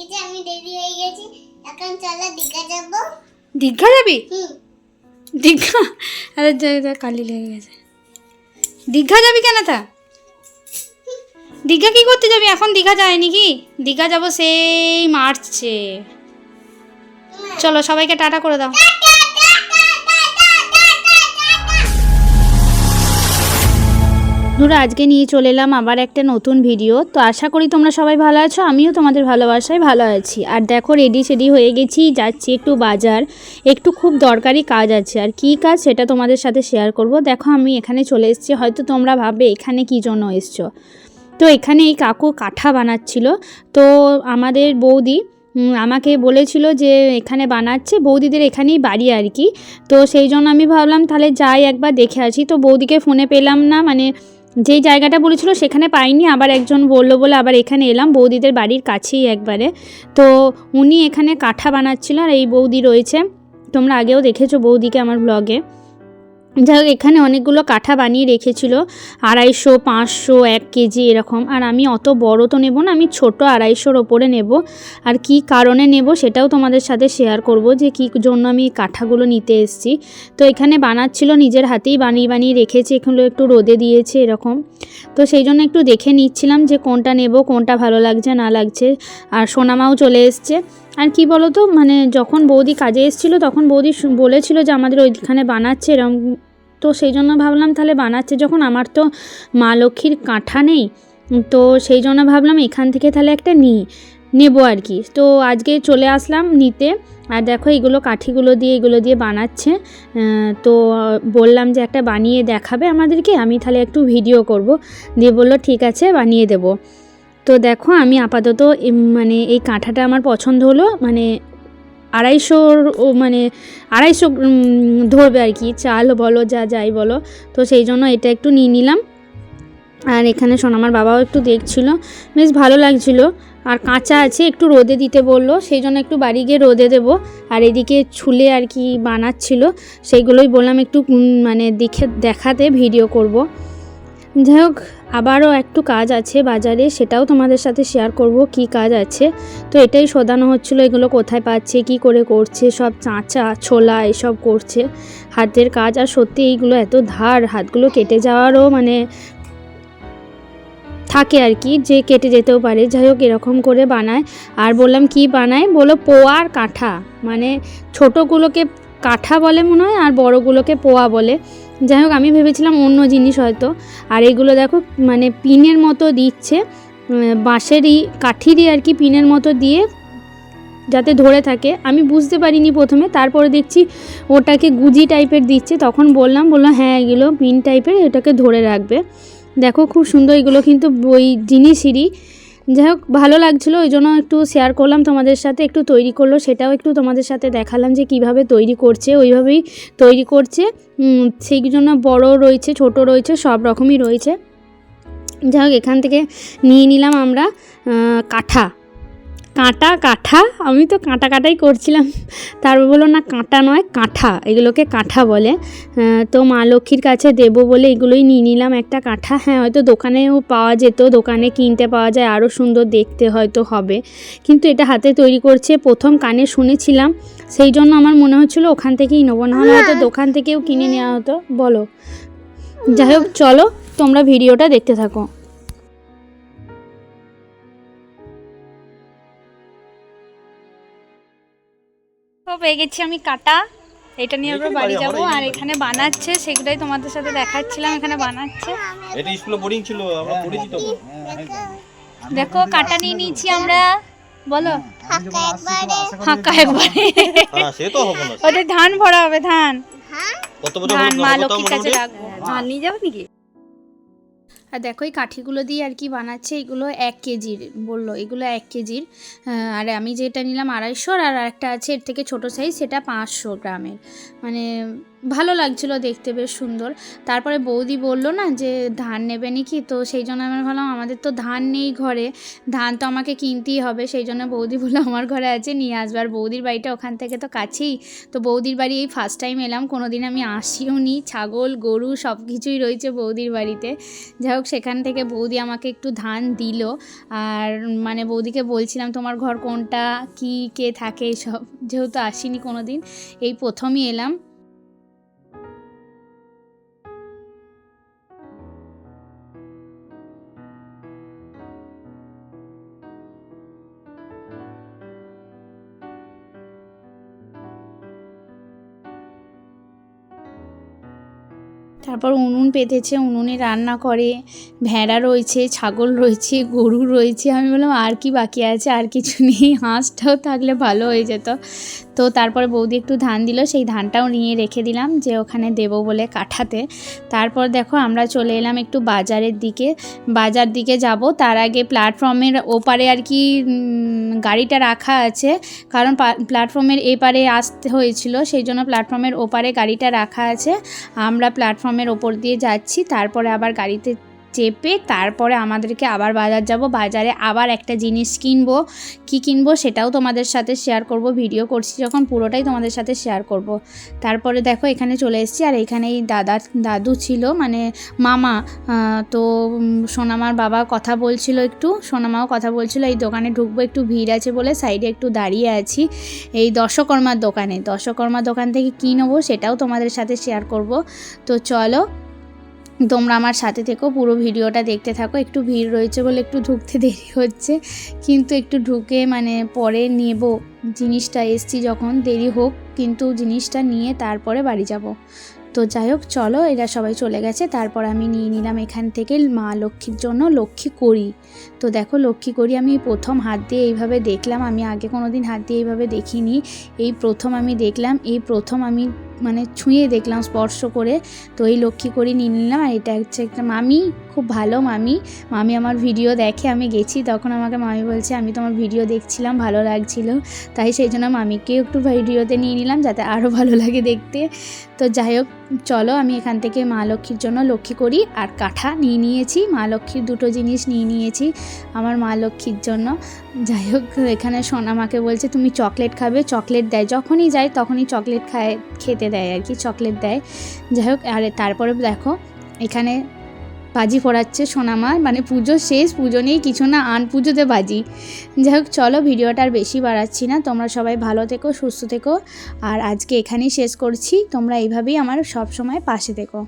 গেছে আমি রেডি হয়ে গেছি। এখন চলো দীঘা যাব। দীঘা যাবি? দীঘা? আরে যা কালি লেগে গেছে। দীঘা যাবি কেন তা? দীঘা কি করতে যাবি? এখন দীঘা যায়নি কি? দীঘা যাব সেই মার্চে। চলো সবাইকে টাটা করে দাও। বন্ধুরা, আজকে নিয়ে চলে এলাম আবার একটা নতুন ভিডিও তো আশা করি তোমরা সবাই ভালো আছো, আমিও তোমাদের ভালোবাসায় ভালো আছি। আর দেখো রেডি সেডি হয়ে গেছি, যাচ্ছি একটু বাজার। একটু খুব দরকারি কাজ আছে। আর কি কাজ সেটা তোমাদের সাথে শেয়ার করব। দেখো, আমি এখানে চলে এসেছি, হয়তো তোমরা ভাবে এখানে কী জন্য এসছো? তো এখানে এই কাকু কাঠা বানাচ্ছিল। তো আমাদের বৌদি আমাকে বলেছিল যে এখানে বানাচ্ছে, বৌদিদের এখানেই বাড়ি আর কি। তো সেই জন্য আমি ভাবলাম, তাহলে যাই একবার দেখে আসি। তো বৌদিকে ফোনে পেলাম না মানে যেই জায়গাটা বলেছিল সেখানে পাইনি, আবার একজন বলল বলে আবার এখানে এলাম, বৌদিদের বাড়ির কাছেই একবারে। তো উনি এখানে কাঠা বানাচ্ছিল আর এই বৌদি রয়েছে। তোমরা আগেও দেখেছ বৌদিকে আমার ব্লগে যাই হোক, এখানে অনেকগুলো কাঠা বানিয়ে রেখেছিল, আড়াইশো, পাঁচশো, এক কেজি এরকম। আর আমি অত বড় তো নেব না, আমি ছোট আড়াইশোর ওপরে নেব। আর কি কারণে নেব সেটাও তোমাদের সাথে শেয়ার করব যে কী জন্য আমি কাঠাগুলো নিতে এসেছি। তো এখানে বানাচ্ছিল, নিজের হাতেই বানিয়ে বানিয়ে রেখেছে, এগুলো একটু রোদে দিয়েছে এরকম। তো সেই জন্য একটু দেখে নিচ্ছিলাম যে কোনটা নেব, কোনটা ভালো লাগছে, না লাগছে। আর সোনামাও চলে এসছে। আর কি বলো তো মানে যখন বৌদি কাজে এসেছিল, তখন বৌদি বলেছিল যে আমাদের ওইখানে বানাচ্ছে এরম। তো সেই জন্য ভাবলাম তাহলে বানাচ্ছে। যখন আমার তো মা লক্ষ্মীর কাঁঠা নেই, তো সেই জন্য ভাবলাম এখান থেকে তাহলে একটা নিই নেব আর কি। তো আজকে চলে আসলাম নিতে। আর দেখো এগুলো কাঠিগুলো দিয়ে, এগুলো দিয়ে বানাচ্ছে। তো বললাম যে একটা বানিয়ে দেখাবে আমাদেরকে, আমি তাহলে একটু ভিডিও করব। দিয়ে বলল, ঠিক আছে, বানিয়ে দেব। তো দেখো, আমি আপাতত মানে এই কাঁঠাটা আমার পছন্দ হলো মানে আড়াইশোর মানে আড়াইশো ধরবে আর কি, চাল বলো, যা যাই বলো। তো সেই জন্য এটা একটু নিয়ে নিলাম। আর এখানে সোনামার বাবাও একটু দেখছিল, বেশ ভালো লাগছিল। আর কাঁচা আছে, একটু রোদে দিতে বলল, সেই জন্য একটু বাড়ি গিয়ে রোদে দেবো। আর এদিকে ছুলে আর কি বানাচ্ছিল, সেইগুলোই বললাম একটু মানে দেখে, দেখাতে, ভিডিও করব। যাই হোক আবারও একটু কাজ আছে বাজারে, সেটাও তোমাদের সাথে শেয়ার করব কি কাজ আছে। তো এটাই শোধানো হচ্ছিল, এগুলো কোথায় পাচ্ছে, কি করে করছে, সব চাঁচা, ছোলা এসব করছে। হাতের কাজ, আর সত্যি এইগুলো এত ধার, হাতগুলো কেটে যাওয়ারও মানে থাকে আর কি, যে কেটে যেতেও পারে। যাই হোক, এরকম করে বানায়। আর বললাম কি বানায়? বলো পোয়া আর কাঠা। মানে ছোটোগুলোকে কাঠা বলে মনে হয় আর বড়গুলোকে পোয়া বলে। যাই হোক, আমি ভেবেছিলাম অন্য জিনিস হয়তো। আর এগুলো দেখো মানে পিনের মতো দিচ্ছে বাঁশেরই, কাঠিরই আর কি পিনের মতো দিয়ে যাতে ধরে থাকে। আমি বুঝতে পারিনি প্রথমে, তারপরে দেখছি ওটাকে গুজি টাইপের দিচ্ছে। তখন বললাম বলল হ্যাঁ এগুলো পিন টাইপের, এটাকে ধরে রাখবে। দেখো, খুব সুন্দর এগুলো কিন্তু ওই জিনিসেরই। যাই হোক ভালো লাগছিল, ওই জন্য একটু শেয়ার করলাম তোমাদের সাথে, একটু তৈরি করল, সেটাও একটু তোমাদের সাথে দেখালাম যে কীভাবে তৈরি করছে, ওইভাবেই তৈরি করছে। সেই জন্য বড় রয়েছে, ছোট রয়েছে, সব রকমই রয়েছে। যাই হোক এখান থেকে নিয়ে নিলাম আমরা কাঠা। কাঁটা কাঁঠা আমি তো কাঁটা কাঁটাই করছিলাম। তারপর বলল না কাঁটা নয় কাঁঠা। এগুলোকে কাঁঠা বলে। তো মা লক্ষ্মীর কাছে দেবো বলে এগুলোই নিয়ে নিলাম একটা কাঁঠা। হ্যাঁ হয়তো দোকানেও পাওয়া যেত দোকানে কিনতে পাওয়া যায় আরও সুন্দর দেখতে হয়তো হবে। কিন্তু এটা হাতে তৈরি করছে প্রথম কানে শুনেছিলাম। সেই জন্য আমার মনে হচ্ছিল ওখান থেকেই নেব। না হলে হয়তো দোকান থেকেও কিনে নেওয়া হতো। বলো। যাই হোক চলো তোমরা ভিডিওটা দেখতে থাকো। পেয়ে গেছি আমি কাটা। এটা নিয়ে এবার বাড়ি যাব। আর এখানে বানাচ্ছে সেগুলোই তোমাদের সাথে দেখাচ্ছিলাম এখানে বানাচ্ছে। এটা স্কুলে বোর্ডিং ছিল আমরা পড়েছি তো দেখো কাটা নিয়ে নিয়েছি আমরা। বলো। ফাঁকা একবারে। ফাঁকা একবারে। হ্যাঁ সে তো হবে না। ওদের ধান ভরা হবে ধান। হ্যাঁ? কত বছর ধান মা লক্ষ্মীর কাছে রাখব। ধান নিয়ে যাব নাকি? আর দেখো এই কাঠিগুলো দিয়ে আর কি বানাচ্ছে, এগুলো এক কেজির, বলল, এগুলো এক কেজির। আর আমি যেটা নিলাম আড়াইশোর আর একটা আছে এর থেকে ছোটো সাইজ সেটা পাঁচশো গ্রামের। মানে ভালো লাগছিল দেখতে, বেশ সুন্দর। তারপরে বৌদি বলল না যে, ধান নেবে নাকি? তো সেই জন্য আমি ভাবলাম, আমাদের তো ধান নেই ঘরে, ধান তো আমাকে কিনতেই হবে। সেই জন্য বৌদি বলল, আমার ঘরে আছে, নিয়ে আসবে। আর বৌদির বাড়িটা ওখান থেকে তো কাছেই, তো বৌদির বাড়ি এই ফার্স্ট টাইম এলাম। কোনো দিন আমি আসিও নি। ছাগল, গরু সব কিছুই রয়েছে বৌদির বাড়িতে। যাই হোক, সেখান থেকে বৌদি আমাকে একটু ধান দিল। আর মানে বৌদিকে বলছিলাম, তোমার ঘর কোনটা? কি, কে থাকে সব যেহেতু আসিনি কোনো দিন এই প্রথমই এলাম। তারপর উনুন পেতেছে উনুনে রান্না করে, ভেড়া রয়েছে, ছাগল রয়েছে, গরু রয়েছে। আমি বললাম, আর কি বাকি আছে? আর কিছু নেই, হাঁসটাও থাকলে ভালো হয়ে যেত। তো তারপরে বৌদি একটু ধান দিল, সেই ধানটাও নিয়ে রেখে দিলাম যে ওখানে দেবো বলে কাঠাতে। তারপর দেখো আমরা চলে এলাম একটু বাজারের দিকে। বাজার দিকে যাব, তার আগে প্ল্যাটফর্মের ওপারে আর কি গাড়িটা রাখা আছে। কারণ প্ল্যাটফর্মের এপারে আসতে হয়েছিল, সেই জন্য প্ল্যাটফর্মের ওপারে গাড়িটা রাখা আছে। আমরা প্ল্যাটফর্মের ওপর দিয়ে যাচ্ছি তারপরে আবার গাড়িতে চেপে তারপরে আমাদেরকে আবার বাজার যাব। বাজারে আবার একটা জিনিস কিনবো। কি কিনবো সেটাও তোমাদের সাথে শেয়ার করব। ভিডিও করছি যখন, পুরোটাই তোমাদের সাথে শেয়ার করব। তারপরে দেখো, এখানে চলে এসেছি। আর এখানে এই দাদা, দাদু ছিল মানে মামা তো সোনামার বাবা কথা বলছিল একটু। সোনামাও কথা বলছিল, এই দোকানে ঢুকবো, একটু ভিড় আছে বলে সাইডে একটু দাঁড়িয়ে আছি। এই দশকর্মার দোকানে, দশকর্মার দোকান থেকে কী নেব সেটাও তোমাদের সাথে শেয়ার করব। তো চলো তোমরা আমার সাথে থেকো, পুরো ভিডিওটা দেখতে থাকো। একটু ভিড় রয়েছে বলে একটু ঢুকতে দেরি হচ্ছে, কিন্তু একটু ঢুকে মানে পরে নেব জিনিসটা। এসছি যখন, দেরি হোক, কিন্তু জিনিসটা নিয়ে তারপরে বাড়ি যাব। তো যাই হোক, চলো, এরা সবাই চলে গেছে। তারপর আমি নিয়ে নিলাম এখান থেকে মা লক্ষ্মীর জন্য লক্ষ্মী করি তো দেখো, লক্ষ্মী করি আমি প্রথম হাত দিয়ে এইভাবে দেখলাম। আমি আগে কোনো দিন হাত দিয়ে এইভাবে দেখিনি। এই প্রথম আমি দেখলাম, এই প্রথম আমি মানে ছুঁয়ে দেখলাম, স্পর্শ করে। তো এই লক্ষ্মী করি নিয়ে নিলাম আর এটা হচ্ছে একটা মামি, খুব ভালো মামি। মামি আমার ভিডিও দেখে, আমি গেছি, তখন আমাকে মামি বলছে, আমি তোমার ভিডিও দেখছিলাম, ভালো লাগছিল। তাই সেই জন্য মামিকে একটু ভিডিওতে নিয়ে নিলাম, যাতে আরও ভালো লাগে দেখতে। তো যাই হোক, চলো, আমি এখান থেকে মা লক্ষ্মীর জন্য লক্ষ্মী করি আর কাঠা নিয়ে নিয়েছি। মা লক্ষ্মীর দুটো জিনিস নিয়ে নিয়েছি আমার মা লক্ষ্মীর জন্য। যাই হোক, এখানে সোনা সোনামাকে বলছে, তুমি চকলেট খাবে। চকলেট দেয়, যখনই যাই, তখনই চকলেট খায়, খেতে দেয় আর কি, চকলেট দেয়। যাই হোক, আর তারপরে দেখো, এখানে বাজি ফোড়াচ্ছে সোনামা। মানে পুজো শেষ, পুজো নেই, কিছু না, আন পুজোতে বাজি। যাই হোক, চলো ভিডিওটা আর বেশি বাড়াচ্ছি না। তোমরা সবাই ভালো থেকো, সুস্থ থেকো। আর আজকে এখানেই শেষ করছি। তোমরা এইভাবেই আমার সব সময় পাশে থেকো।